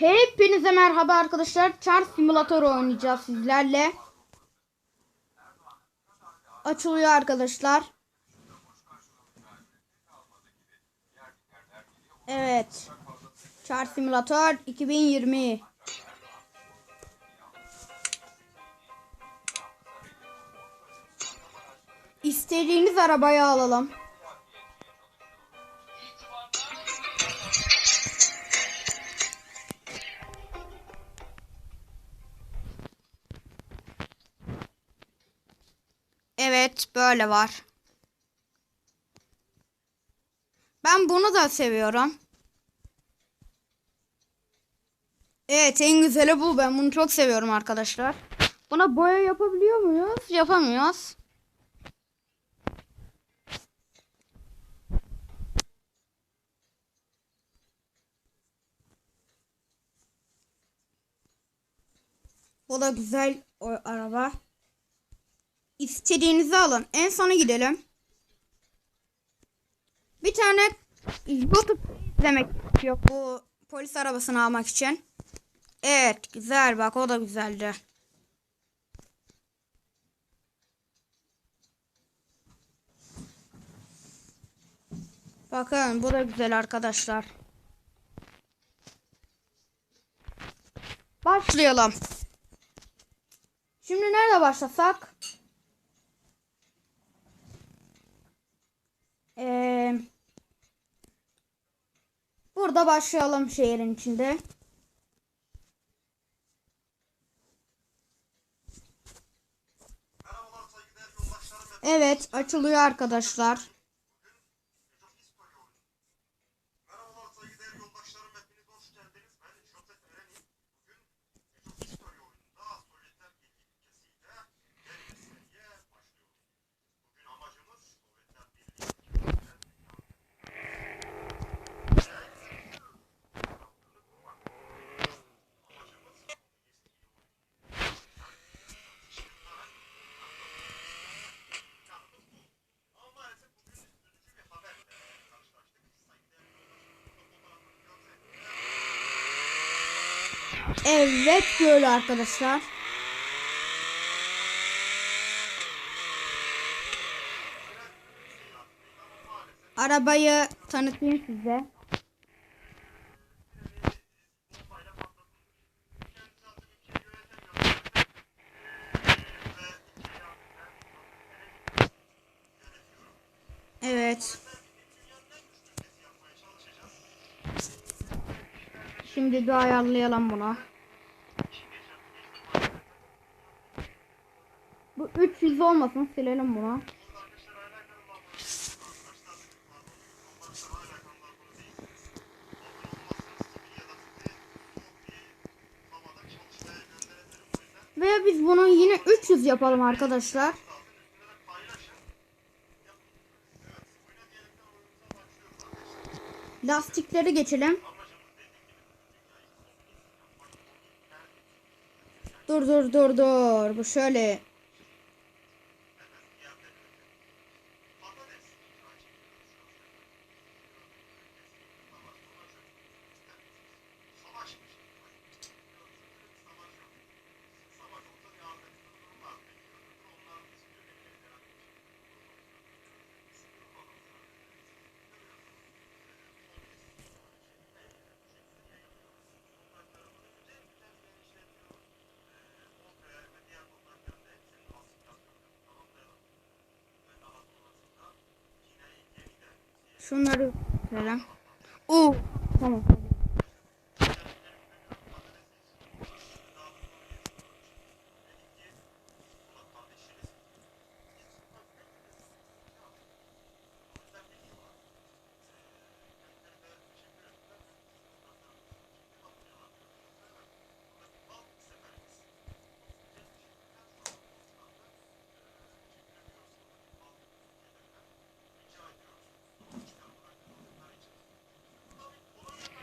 Hepinize merhaba arkadaşlar. Char Simulator oynayacağız sizlerle. Açılıyor arkadaşlar. Evet. Char Simulator 2020. İstediğiniz arabayı alalım. Böyle var. Ben bunu da seviyorum. Evet, en güzeli bu. Ben bunu çok seviyorum arkadaşlar. Buna boya yapabiliyor muyuz? Yapamıyoruz. Bu da güzel o araba. İstediğinizi alın. En sona gidelim. Bir tane YouTube izlemek yok bu polis arabasını almak için. Evet güzel bak o da güzeldi. Bakın bu da güzel arkadaşlar. Başlayalım. Şimdi nerede başlasak? Ee, burada başlayalım şehrin içinde. Evet açılıyor arkadaşlar. Evet böyle arkadaşlar. Arabayı tanıtayım size. Evet. Şimdi bir ayarlayalım bunu. Bu 300 olmasın silelim bunu. Ve biz bunu yine 300 yapalım arkadaşlar. Lastikleri geçelim. Dur dur dur dur. Bu şöyle. Şunları verelim. Oo, tamam.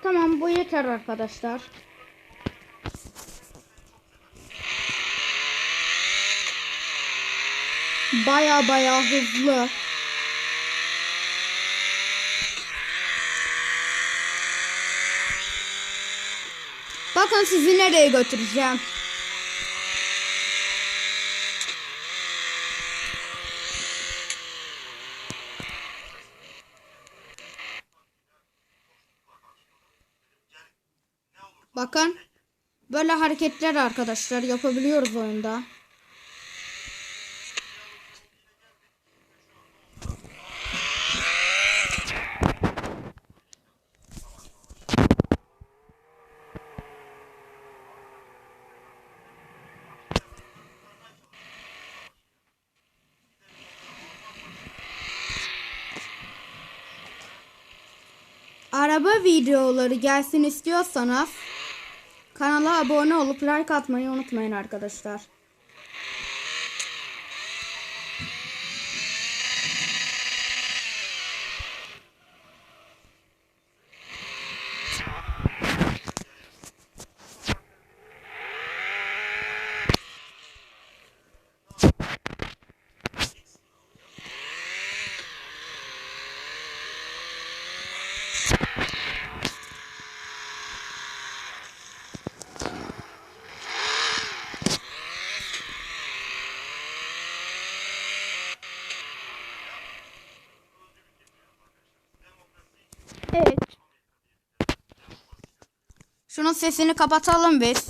Tamam bu yeter arkadaşlar. Baya baya hızlı. Bakın sizi nereye götüreceğim. hareketler arkadaşlar yapabiliyoruz oyunda. araba videoları gelsin istiyorsanız Kanala abone olup like atmayı unutmayın arkadaşlar. Şunun sesini kapatalım biz.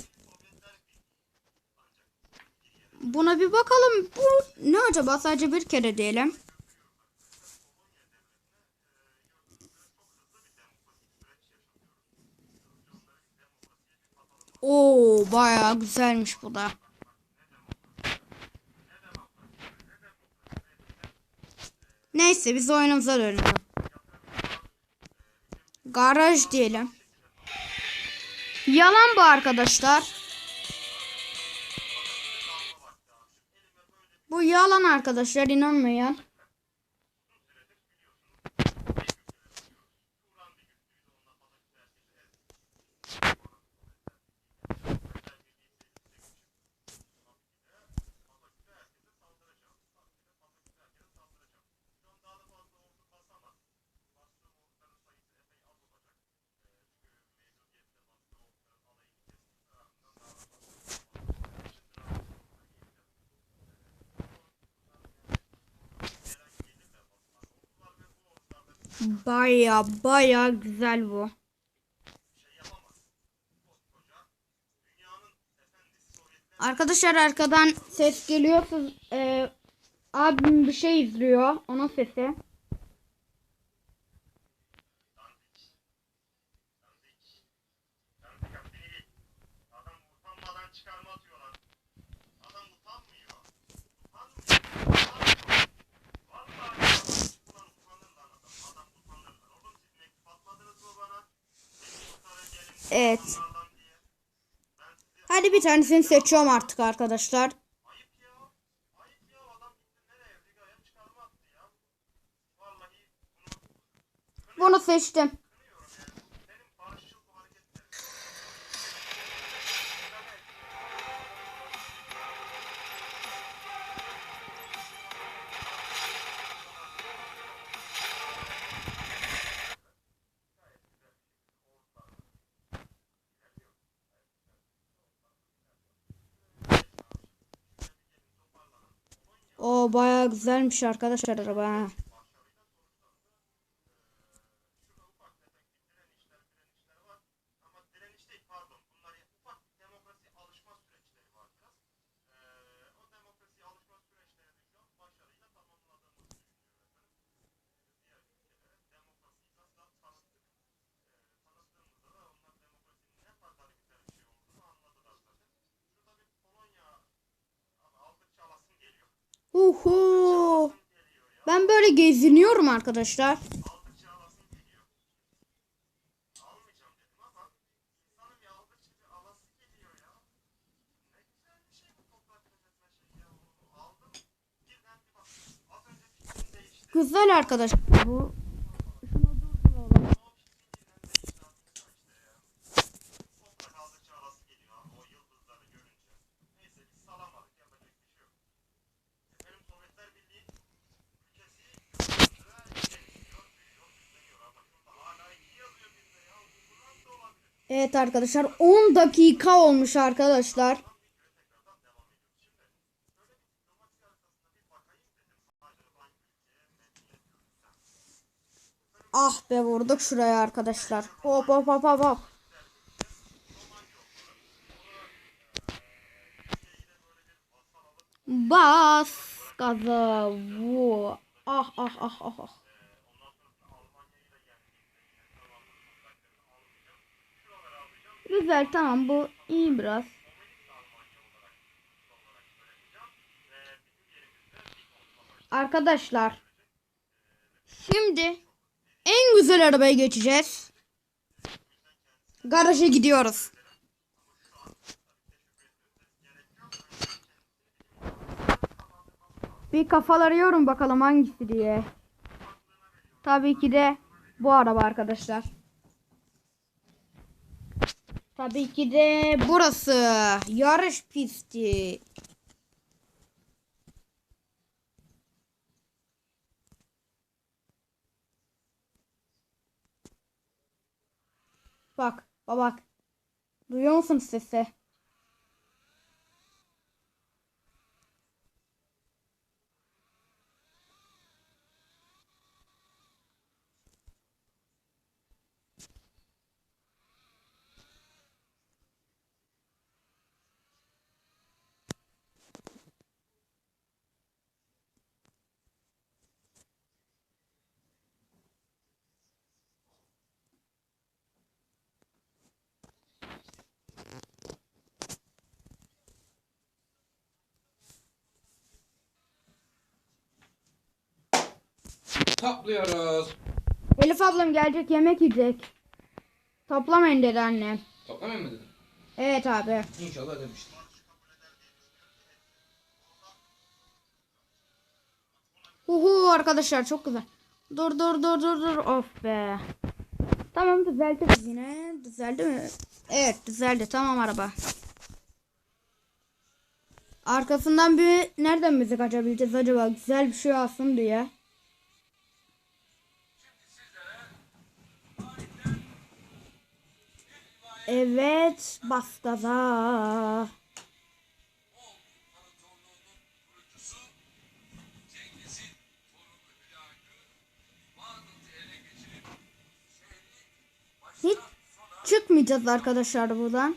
Buna bir bakalım. Bu ne acaba? Sadece bir kere diyelim. Oo bayağı güzelmiş bu da. Neyse biz oyunumuza dönelim. Garaj diyelim. Yalan bu arkadaşlar. Bu yalan arkadaşlar inanmayan. Baya baya güzel bu. Arkadaşlar arkadan ses geliyorsa e, abim bir şey izliyor. Onun sesi. Evet. Hadi bir tanesini seçiyorum artık arkadaşlar. Bunu seçtim. Bayağı güzelmiş arkadaşlar araba. Oho. Ben böyle geziniyorum arkadaşlar. Güzel arkadaşlar bu. Evet arkadaşlar 10 dakika olmuş arkadaşlar. Ah be vurduk şuraya arkadaşlar. Hop hop hop hop hop. Bas gaza vu. Ah ah ah ah ah. Güzel tamam bu iyi biraz. Arkadaşlar. Şimdi en güzel arabaya geçeceğiz. Garaja gidiyoruz. Bir kafalarıyorum bakalım hangisi diye. Tabii ki de bu araba arkadaşlar. Tabii ki de burası. Yarış pisti. Bak, bak. Duyuyor musun sesi? Topluyoruz. Elif ablam gelecek yemek yiyecek. Toplamayın dedi annem. Toplamayın mı dedin? Evet abi. İnşallah demiştir. Uhu arkadaşlar çok güzel. Dur dur dur dur dur. Of be. Tamam düzeldi yine. Düzeldi mi? Evet düzeldi. Tamam araba. Arkasından bir nereden müzik açabileceğiz acaba? Güzel bir şey alsın diye. Evet bas gaza. Hiç çıkmayacağız arkadaşlar buradan.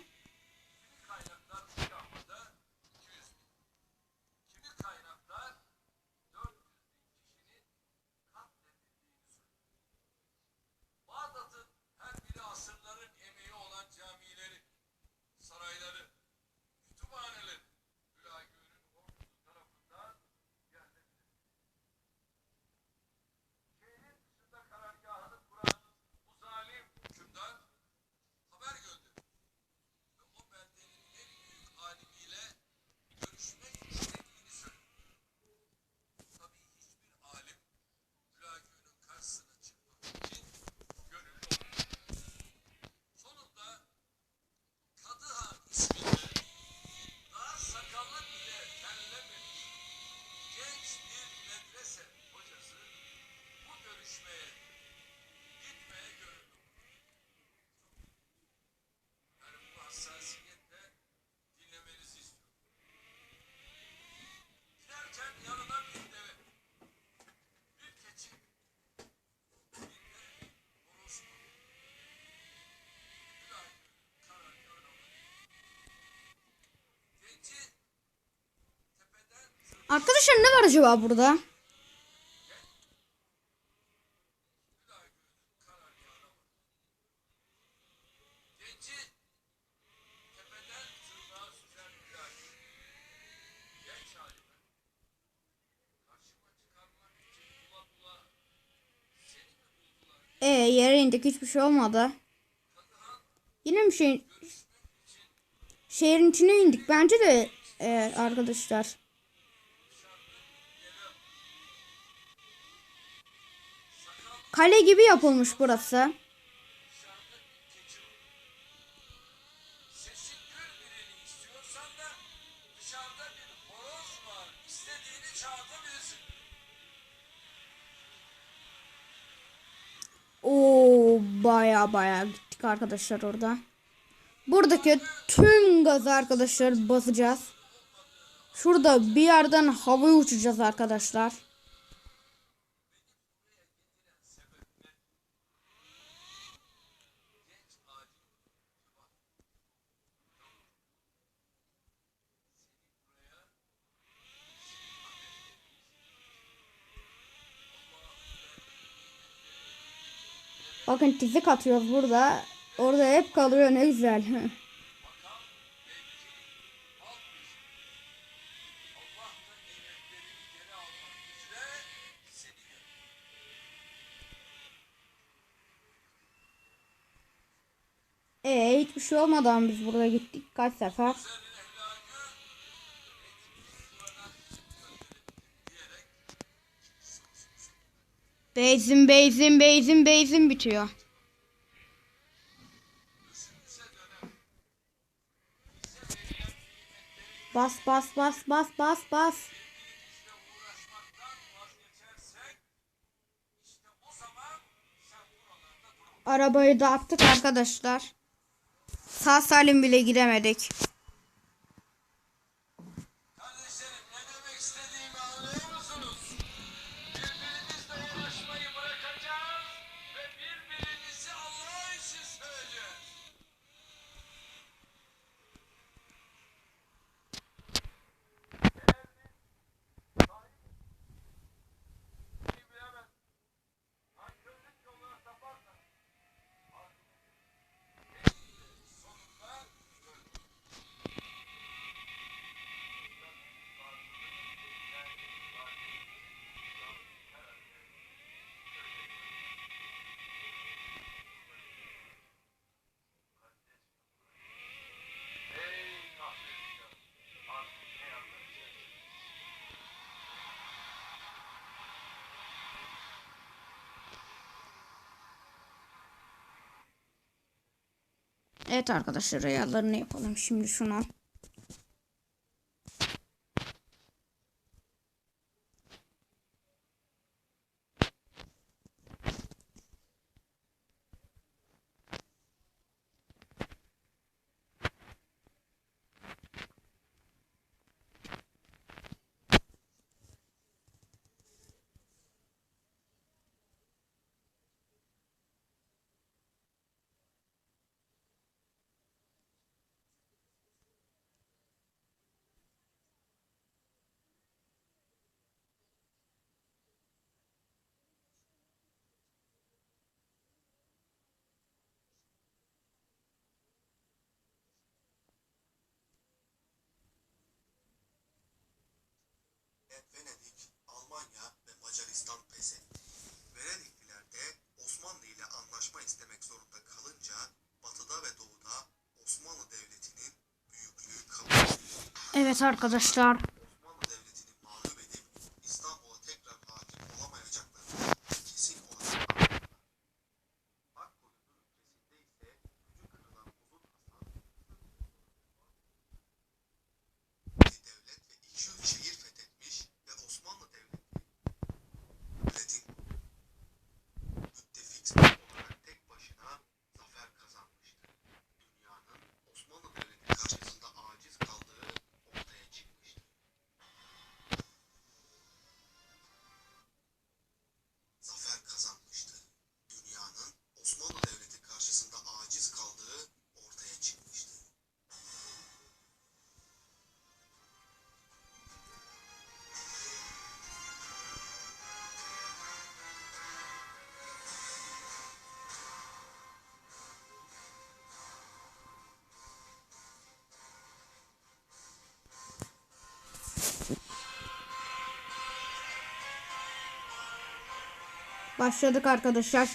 Arkadaşlar ne var acaba burada? karargahına vardı. Genci tepeden tırnağa süzen Hülagü. Genç halime. Karşıma çıkarmak için bula bula seni mi buldular? E yere indik hiçbir şey olmadı. Yine bir şey şehrin içine indik bence de e, arkadaşlar. Kale gibi yapılmış burası. Oo baya baya gittik arkadaşlar orada. Buradaki tüm gazı arkadaşlar basacağız. Şurada bir yerden havaya uçacağız arkadaşlar. Bakın tizik atıyoruz burada. Orada hep kalıyor ne güzel. Allah da nimetlerini geri almak üzere seni gönderdi. E hiçbir şey olmadan biz burada gittik kaç sefer. Beyzin beyzin beyzin beyzin bitiyor. Bas bas bas bas bas bas. Arabayı da attık arkadaşlar. Sağ salim bile gidemedik. Evet arkadaşlar ayarlarını yapalım şimdi şunu. Venedik, Almanya ve Macaristan pes etti. Venedikliler de Osmanlı ile anlaşma istemek zorunda kalınca batıda ve doğuda Osmanlı Devleti'nin büyüklüğü kabul. Evet arkadaşlar. Başladık arkadaşlar.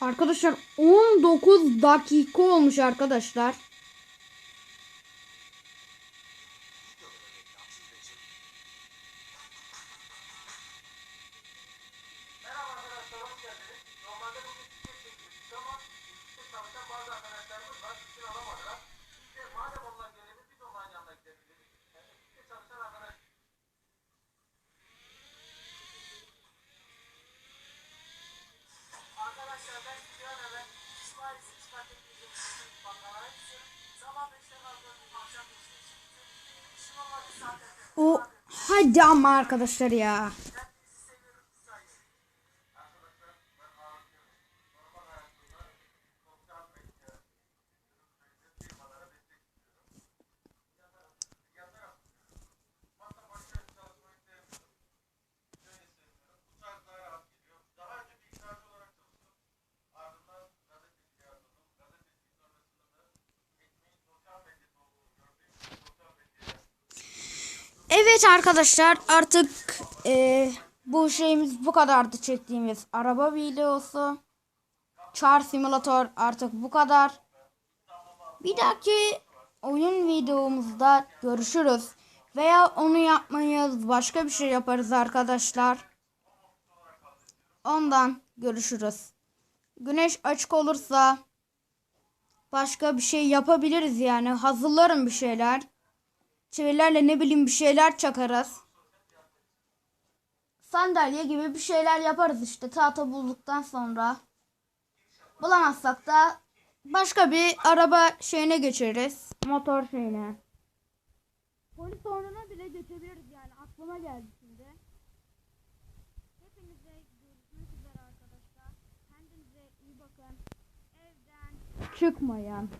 Arkadaşlar 19 dakika olmuş arkadaşlar. Ama arkadaşlar ya. Evet arkadaşlar artık eee, bu şeyimiz bu kadardı çektiğimiz araba videosu. Char Simulator artık bu kadar. Bir dahaki oyun videomuzda görüşürüz. Veya onu yapmayız başka bir şey yaparız arkadaşlar. Ondan görüşürüz. Güneş açık olursa başka bir şey yapabiliriz yani. Hazırlarım bir şeyler. Çivilerle ne bileyim bir şeyler çakarız. Sandalye gibi bir şeyler yaparız işte tahta bulduktan sonra. Bulamazsak da başka bir araba şeyine geçeriz. Motor şeyine. Polis orduna bile geçebiliriz yani aklıma geldi şimdi. Hepinize görüşmek üzere arkadaşlar. Kendinize iyi bakın. Evden çıkmayın.